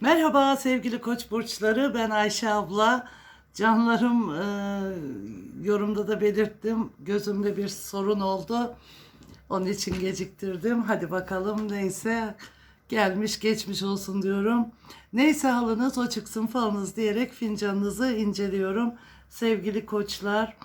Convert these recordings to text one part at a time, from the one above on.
Merhaba sevgili koç burçları ben Ayşe abla. Canlarım e, yorumda da belirttim gözümde bir sorun oldu. Onun için geciktirdim. Hadi bakalım neyse gelmiş geçmiş olsun diyorum. Neyse halınız o çıksın falınız diyerek fincanınızı inceliyorum. Sevgili koçlar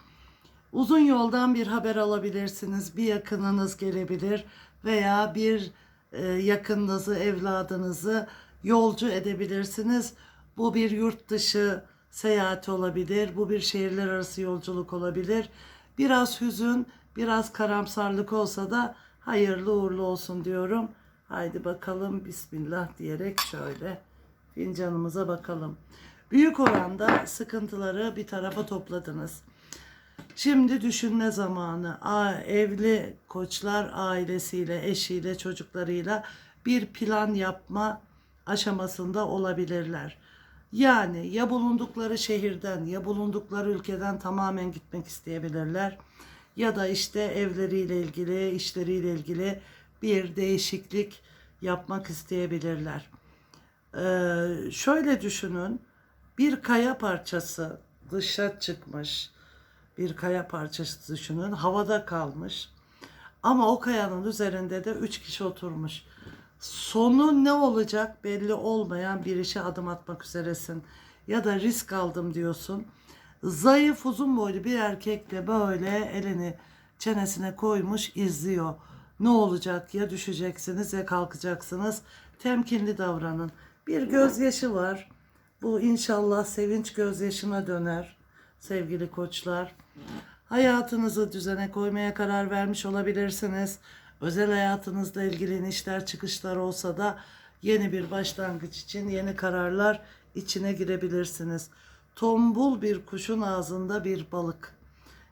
uzun yoldan bir haber alabilirsiniz. Bir yakınınız gelebilir veya bir e, yakınınızı, evladınızı yolcu edebilirsiniz. Bu bir yurt dışı seyahat olabilir. Bu bir şehirler arası yolculuk olabilir. Biraz hüzün, biraz karamsarlık olsa da hayırlı uğurlu olsun diyorum. Haydi bakalım Bismillah diyerek şöyle fincanımıza bakalım. Büyük oranda sıkıntıları bir tarafa topladınız. Şimdi düşünme zamanı. A, evli koçlar ailesiyle, eşiyle, çocuklarıyla bir plan yapma aşamasında olabilirler. Yani ya bulundukları şehirden ya bulundukları ülkeden tamamen gitmek isteyebilirler. Ya da işte evleriyle ilgili, işleriyle ilgili bir değişiklik yapmak isteyebilirler. Ee, şöyle düşünün. Bir kaya parçası dışa çıkmış. Bir kaya parçası düşünün. Havada kalmış. Ama o kayanın üzerinde de üç kişi oturmuş. Sonu ne olacak belli olmayan bir işe adım atmak üzeresin. Ya da risk aldım diyorsun. Zayıf uzun boylu bir erkekle böyle elini çenesine koymuş izliyor. Ne olacak ya düşeceksiniz ya kalkacaksınız. Temkinli davranın. Bir gözyaşı var. Bu inşallah sevinç gözyaşına döner sevgili koçlar. Hayatınızı düzene koymaya karar vermiş olabilirsiniz. Özel hayatınızla ilgili inişler çıkışlar olsa da yeni bir başlangıç için yeni kararlar içine girebilirsiniz. Tombul bir kuşun ağzında bir balık.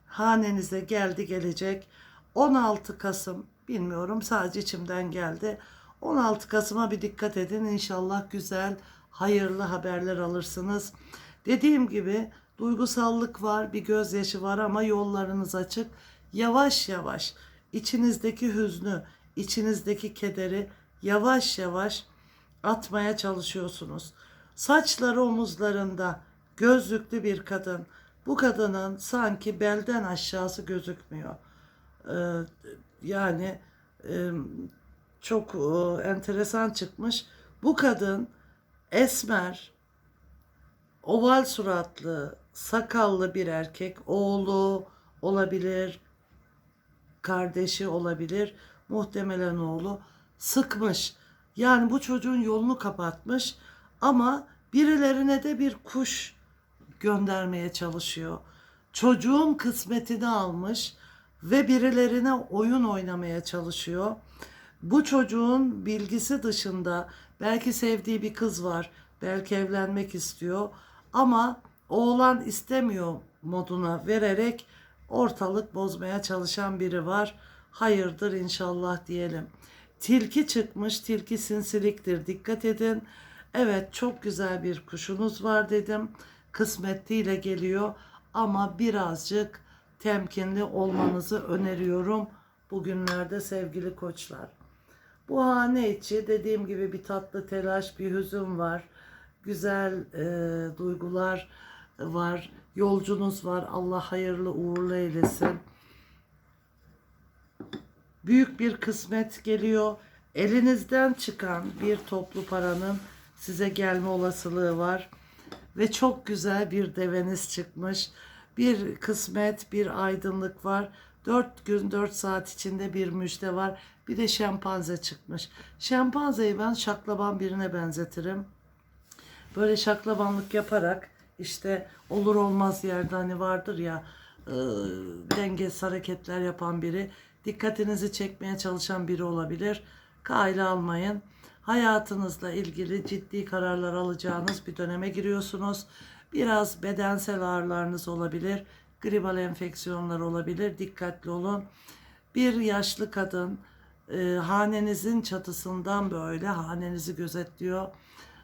Hanenize geldi gelecek. 16 Kasım bilmiyorum sadece içimden geldi. 16 Kasım'a bir dikkat edin. İnşallah güzel, hayırlı haberler alırsınız. Dediğim gibi duygusallık var, bir gözyaşı var ama yollarınız açık. Yavaş yavaş içinizdeki hüznü, içinizdeki kederi yavaş yavaş atmaya çalışıyorsunuz. Saçları omuzlarında gözlüklü bir kadın. Bu kadının sanki belden aşağısı gözükmüyor. Ee, yani e, çok e, enteresan çıkmış. Bu kadın esmer, oval suratlı, sakallı bir erkek, oğlu olabilir, kardeşi olabilir, muhtemelen oğlu sıkmış. Yani bu çocuğun yolunu kapatmış ama birilerine de bir kuş göndermeye çalışıyor. Çocuğun kısmetini almış ve birilerine oyun oynamaya çalışıyor. Bu çocuğun bilgisi dışında belki sevdiği bir kız var, belki evlenmek istiyor ama oğlan istemiyor moduna vererek ortalık bozmaya çalışan biri var. Hayırdır inşallah diyelim. Tilki çıkmış, tilki sinsiliktir. Dikkat edin. Evet çok güzel bir kuşunuz var dedim. Kısmetliyle geliyor ama birazcık temkinli olmanızı öneriyorum bugünlerde sevgili koçlar. Bu hane içi dediğim gibi bir tatlı telaş, bir hüzün var. Güzel e, duygular var. Yolcunuz var. Allah hayırlı uğurlu eylesin. Büyük bir kısmet geliyor. Elinizden çıkan bir toplu paranın size gelme olasılığı var. Ve çok güzel bir deveniz çıkmış. Bir kısmet, bir aydınlık var. 4 gün 4 saat içinde bir müjde var. Bir de şempanze çıkmış. Şempanzeyi ben şaklaban birine benzetirim. Böyle şaklabanlık yaparak işte olur olmaz yerde hani vardır ya e, dengesiz hareketler yapan biri. Dikkatinizi çekmeye çalışan biri olabilir. Kayla almayın. Hayatınızla ilgili ciddi kararlar alacağınız bir döneme giriyorsunuz. Biraz bedensel ağrılarınız olabilir. Gribal enfeksiyonlar olabilir. Dikkatli olun. Bir yaşlı kadın e, hanenizin çatısından böyle hanenizi gözetliyor.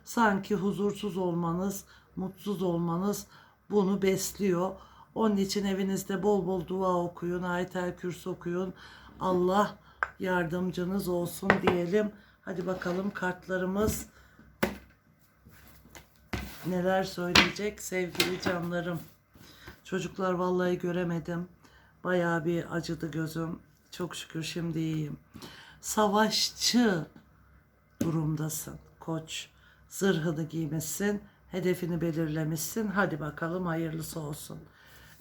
Sanki huzursuz olmanız, mutsuz olmanız bunu besliyor. Onun için evinizde bol bol dua okuyun, ayetel kürsü okuyun. Allah yardımcınız olsun diyelim. Hadi bakalım kartlarımız neler söyleyecek sevgili canlarım. Çocuklar vallahi göremedim. Bayağı bir acıdı gözüm. Çok şükür şimdi iyiyim. Savaşçı durumdasın koç. Zırhını giymişsin, hedefini belirlemişsin. Hadi bakalım hayırlısı olsun.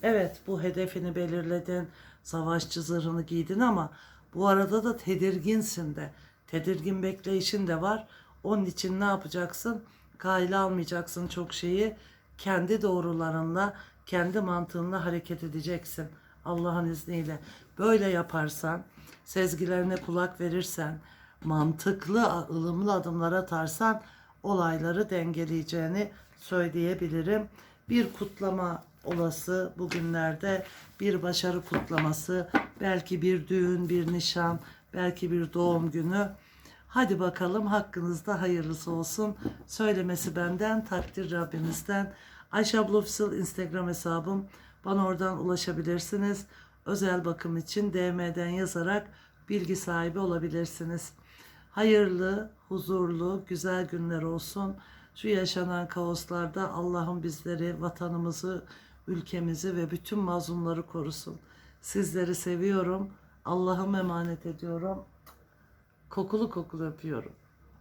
Evet bu hedefini belirledin, savaşçı zırhını giydin ama bu arada da tedirginsin de. Tedirgin bekleyişin de var. Onun için ne yapacaksın? Kayla almayacaksın çok şeyi. Kendi doğrularınla, kendi mantığınla hareket edeceksin. Allah'ın izniyle. Böyle yaparsan, sezgilerine kulak verirsen, mantıklı, ılımlı adımlar atarsan olayları dengeleyeceğini söyleyebilirim. Bir kutlama olası bugünlerde bir başarı kutlaması, belki bir düğün, bir nişan, belki bir doğum günü. Hadi bakalım hakkınızda hayırlısı olsun. Söylemesi benden, takdir Rabbimizden. Ayşe abla Instagram hesabım. Bana oradan ulaşabilirsiniz. Özel bakım için DM'den yazarak bilgi sahibi olabilirsiniz. Hayırlı, huzurlu, güzel günler olsun. Şu yaşanan kaoslarda Allah'ım bizleri, vatanımızı, ülkemizi ve bütün mazlumları korusun. Sizleri seviyorum. Allah'ım emanet ediyorum. Kokulu kokulu öpüyorum.